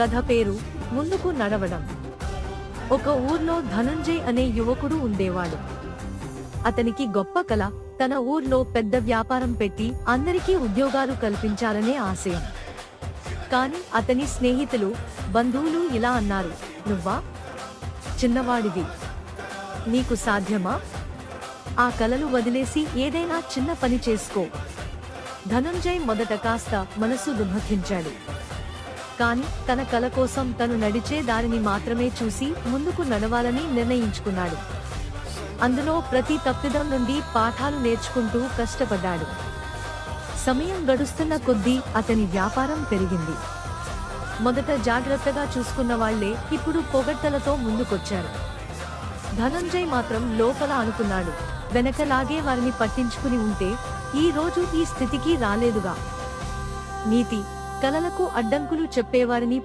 కథ పేరు ముందుకు నడవడం. ఒక ఊర్లో ధనుంజయ్ అనే యువకుడు ఉండేవాడు. అతనికి గొప్ప కళ తన ఊర్లో పెద్ద వ్యాపారం పెట్టి అందరికీ ఉద్యోగాలు కల్పించాలనే ఆశయం. కాని అతని స్నేహితులు బంధువులు ఇలా అన్నారు నువ్వా? చిన్నవాడివి. నీకు సాధ్యమా? ఆ కలలు వదిలేసి ఏదైనా చిన్న పని చేసుకో. ధనుంజయ్ మొదట కాస్త మనసు దుఃఖించాడు కాని తన కల కోసం తను నడిచే దారిని మాత్రమే చూసి ముందుకు నడవాలని నిర్ణయించుకున్నాడు. అందులో ప్రతి తప్పిదం నుండి పాఠాలు నేర్చుకుంటూ కష్టపడ్డాడు. సమయం గడుస్తున్న కొద్దీ అతని వ్యాపారం పెరిగింది. మొదట జాగ్రత్తగా చూసుకున్న వాళ్ళే ఇప్పుడు పొగడ్తలతో ముందుకొచ్చారు. ధనంజయ్ మాత్రం లోపల అనుకున్నాడు. వెనకలాగే వారిని పట్టించుకుని ఉంటే ఈ రోజు ఈ స్థితికి రాలేదుగా. నీతి కలలకు అడ్డంకులు చెప్పేవారిని